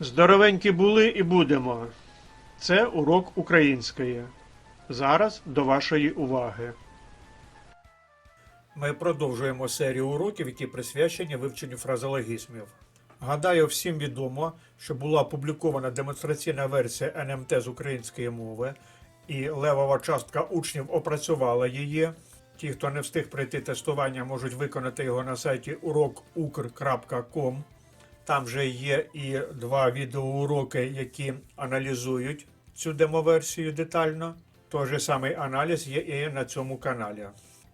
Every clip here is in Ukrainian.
Здоровенькі були і будемо. Це урок української. Зараз до вашої уваги. Ми продовжуємо серію уроків, які присвячені вивченню фразеологізмів. Гадаю, всім відомо, що була опублікована демонстраційна версія НМТ з української мови, і левова частка учнів опрацювала її. Ті, хто не встиг пройти тестування, можуть виконати його на сайті урокукр.com. Там вже є і два відеоуроки, які аналізують цю демоверсію детально. Той же самий аналіз є і на цьому каналі.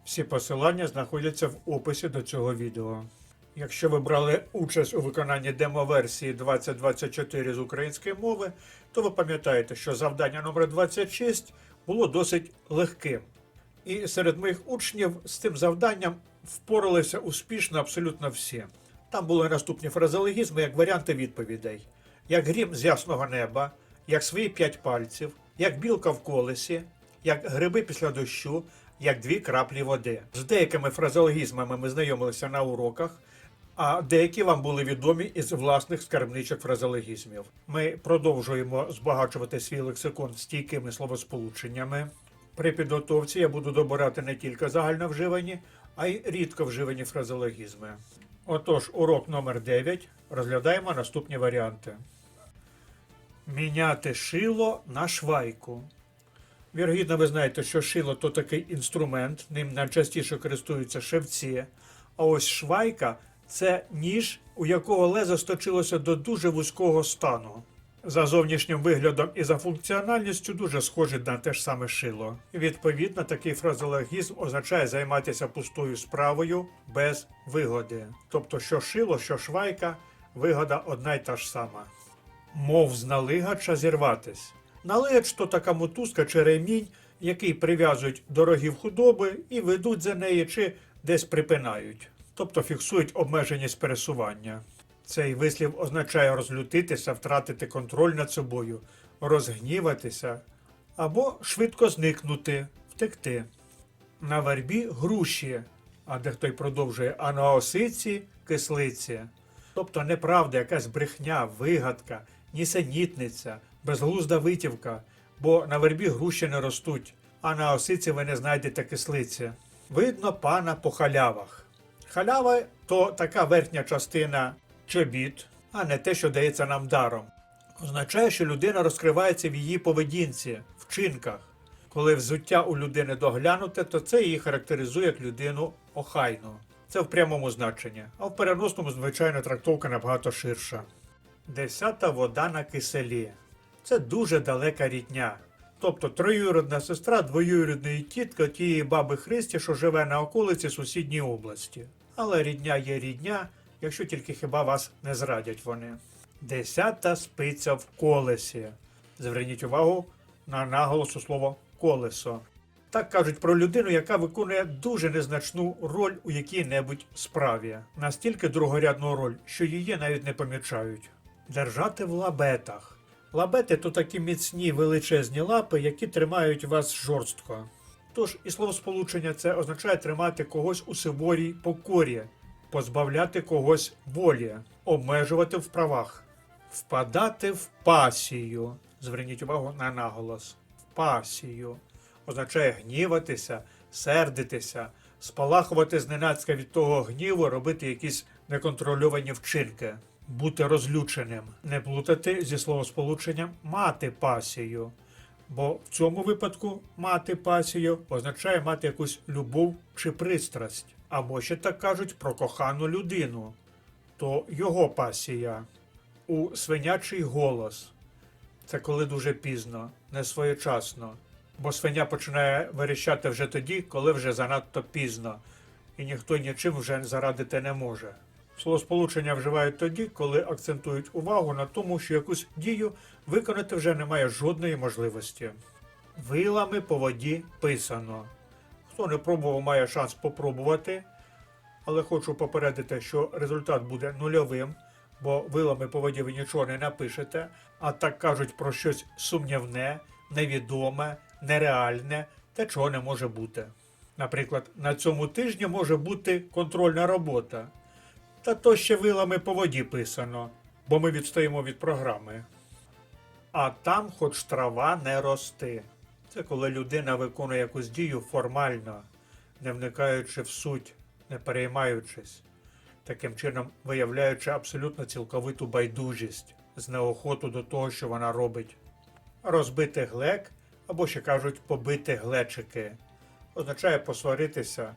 Всі посилання знаходяться в описі до цього відео. Якщо ви брали участь у виконанні демоверсії 2024 з української мови, то ви пам'ятаєте, що завдання номер 26 було досить легким. І серед моїх учнів з цим завданням впоралися успішно абсолютно всі. Там були наступні фразеологізми як варіанти відповідей: як грім з ясного неба, як свої п'ять пальців, як білка в колесі, як гриби після дощу, як дві краплі води. З деякими фразеологізмами ми знайомилися на уроках, а деякі вам були відомі із власних скарбничок фразеологізмів. Ми продовжуємо збагачувати свій лексикон стійкими словосполученнями. При підготовці я буду добирати не тільки загальновживані, а й рідко вживані фразеологізми. Отож, урок номер 9 розглядаємо наступні варіанти. Міняти шило на швайку. Вірогідно, ви знаєте, що шило то такий інструмент, ним найчастіше користуються шевці. А ось швайка це ніж, у якого лезо сточилося до дуже вузького стану. За зовнішнім виглядом і за функціональністю дуже схожий на те ж саме шило. Відповідно, такий фразеологізм означає займатися пустою справою без вигоди. Тобто, що шило, що швайка, вигода одна й та ж сама. Мов з налигача зірватись. Налигач то така мотузка чи ремінь, який прив'язують до рогів худоби і ведуть за неї чи десь припинають, тобто фіксують обмеженість пересування. Цей вислів означає розлютитися, втратити контроль над собою, розгніватися або швидко зникнути, втекти. На вербі груші, а дехто й продовжує, а на осиці кислиці. Тобто неправда, якась брехня, вигадка, нісенітниця, безглузда витівка, бо на вербі груші не ростуть, а на осиці ви не знайдете кислиці. Видно пана по халявах. Халява то така верхня частина чобіт, а не те, що дається нам даром. Означає, що людина розкривається в її поведінці, вчинках. Коли взуття у людини доглянуте, то це її характеризує як людину охайну. Це в прямому значенні, а в переносному, звичайно, трактовка набагато ширша. Десята вода на киселі. Це дуже далека рідня. Тобто троюрідна сестра двоюрідної тітки тієї баби Христі, що живе на околиці сусідньої області. Але рідня є рідня, якщо тільки хіба вас не зрадять вони. Десята спиця в колесі. Зверніть увагу на наголос у слово колесо. Так кажуть про людину, яка виконує дуже незначну роль у якій-небудь справі, настільки другорядну роль, що її навіть не помічають. Держати в лабетах. Лабети то такі міцні величезні лапи, які тримають вас жорстко. Тож і словосполучення це означає тримати когось у суворій покорі, позбавляти когось волі, обмежувати в правах, впадати в пасію. Зверніть увагу на наголос. В пасію означає гніватися, сердитися, спалахувати зненацька від того гніву, робити якісь неконтрольовані вчинки, бути розлюченим, не плутати зі словосполученням мати пасію. Бо в цьому випадку мати пасію означає мати якусь любов чи пристрасть, або ще так кажуть про кохану людину, то його пасія у свинячий голос. Це коли дуже пізно, не своєчасно. Бо свиня починає верещати вже тоді, коли вже занадто пізно, і ніхто нічим вже зарадити не може. Словосполучення вживають тоді, коли акцентують увагу на тому, що якусь дію виконати вже немає жодної можливості. Вилами по воді писано. Хто не пробував, має шанс попробувати, але хочу попередити, що результат буде нульовим, бо вилами по воді ви нічого не напишете, а так кажуть про щось сумнівне, невідоме, нереальне та чого не може бути. Наприклад, на цьому тижні може бути контрольна робота. Та то ще вилами по воді писано. бо ми відстаємо від програми. А там хоч трава не рости. Це коли людина виконує якусь дію формально, не вникаючи в суть, не переймаючись, таким чином виявляючи абсолютно цілковиту байдужість, з неохоту до того, що вона робить. Розбити глек, або ще кажуть побити глечики, означає посваритися,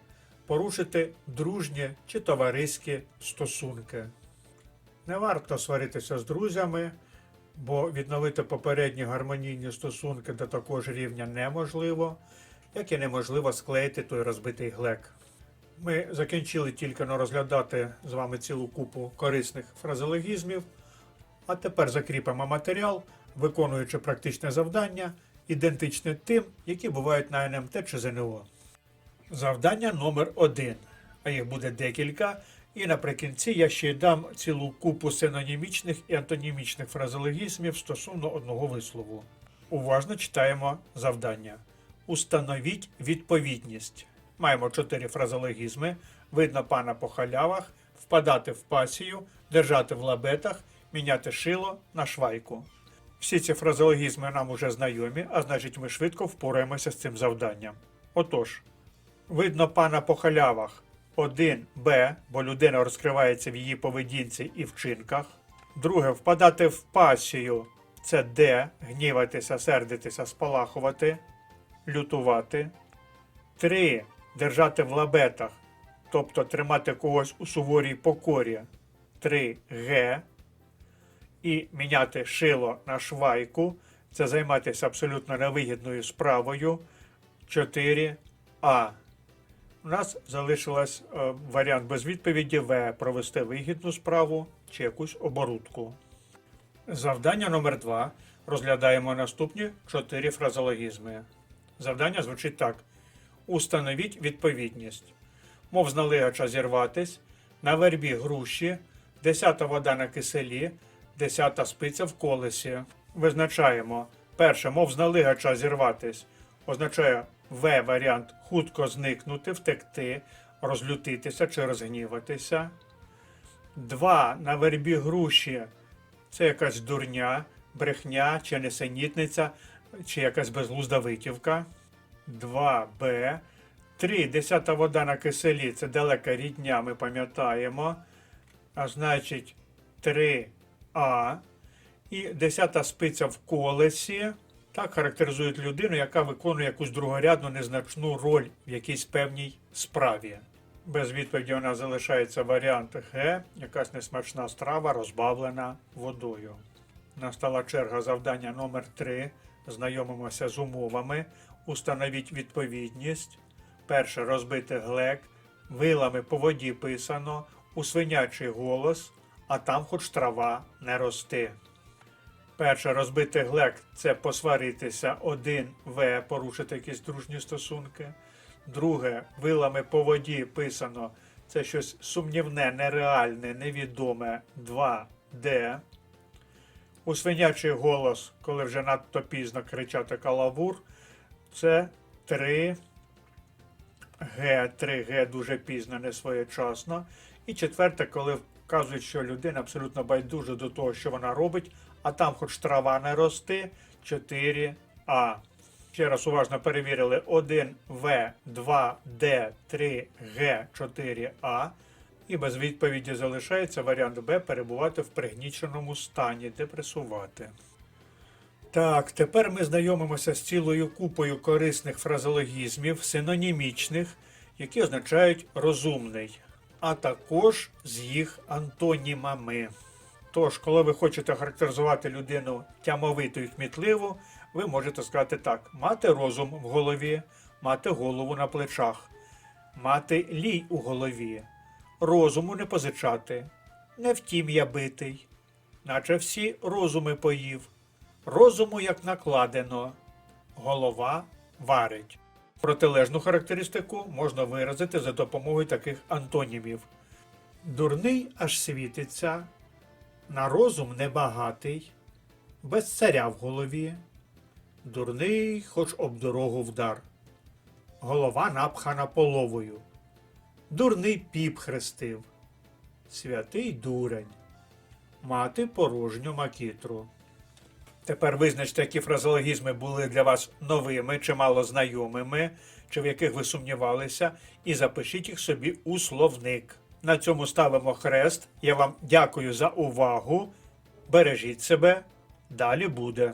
порушити дружні чи товариські стосунки. Не варто сваритися з друзями, бо відновити попередні гармонійні стосунки до такого ж рівня неможливо, як і неможливо склеїти той розбитий глек. Ми закінчили тільки но розглядати з вами цілу купу корисних фразеологізмів, а тепер закріпимо матеріал, виконуючи практичне завдання, ідентичне тим, які бувають на НМТ чи ЗНО. Завдання номер один, а їх буде декілька. І наприкінці я ще дам цілу купу синонімічних і антонімічних фразеологізмів стосовно одного вислову. Уважно читаємо завдання. Установіть відповідність. Маємо чотири фразеологізми. Видно пана по халявах, впадати в пасію, держати в лабетах, міняти шило на швайку. Всі ці фразеологізми нам уже знайомі, а значить ми швидко впораємося з цим завданням. Отож, видно пана по халявах 1Б, бо людина розкривається в її поведінці і вчинках. Друге, впадати в пасію це Д, гніватися, сердитися, спалахувати, лютувати. Три. Держати в лабетах, тобто тримати когось у суворій покорі. 3Г. І міняти шило на швайку. Це займатися абсолютно невигідною справою. 4А. У нас залишилось е, варіант без відповіді В. Провести вигідну справу чи якусь оборудку. Завдання номер 2 Розглядаємо наступні чотири фразеологізми. Завдання звучить так: Установіть відповідність. Мов зналигача зірватись, на вербі груші, десята вода на киселі, десята спиця в колесі. Визначаємо. Перше, мов зналигача зірватись, означає В варіант хутко зникнути, втекти, розлютитися чи розгніватися. Два на вербі груші це якась дурня, брехня чи несенітниця, чи якась безглузда витівка. 2Б. 3. Десята вода на киселі це далека рідня, ми пам'ятаємо. А значить 3А. І десята спиця в колесі. Так характеризують людину, яка виконує якусь другорядну незначну роль в якійсь певній справі. Без відповіді у нас залишається варіант Г, якась несмачна страва, розбавлена водою. Настала черга завдання номер 3 Знайомимося з умовами. Установіть відповідність. Перше розбити глек, вилами по воді писано, у свинячий голос, а там хоч трава не рости. Перше розбити глек це посваритися, один В, порушити якісь дружні стосунки. Друге, вилами по воді писано це щось сумнівне, нереальне, невідоме 2D. У свинячий голос, коли вже надто пізно кричати калавур, це 3Г. 3Г дуже пізно, не своєчасно. І четверте, коли вказують, що людина абсолютно байдужа до того, що вона робить, а там хоч трава не рости 4А. Ще раз уважно перевірили 1В, 2Д, 3Г, 4А. І без відповіді залишається варіант Б перебувати в пригніченому стані, депресувати. Так, тепер ми знайомимося з цілою купою корисних фразеологізмів, синонімічних, які означають розумний, а також з їх антонімами. Тож, коли ви хочете характеризувати людину тямовиту і кмітливу, ви можете сказати так: мати розум в голові, мати голову на плечах, мати лій у голові, розуму не позичати, не втім я битий, наче всі розуми поїв, розуму як накладено, голова варить. Протилежну характеристику можна виразити за допомогою таких антонімів. Дурний аж світиться, на розум небагатий, без царя в голові, дурний, хоч об дорогу вдар, голова напхана половою, дурний піп хрестив, святий дурень, мати порожню макітру. Тепер визначте, які фразологізми були для вас новими чи мало знайомими, чи в яких ви сумнівалися, і запишіть їх собі у словник. На цьому ставимо хрест. Я вам дякую за увагу. Бережіть себе. Далі буде.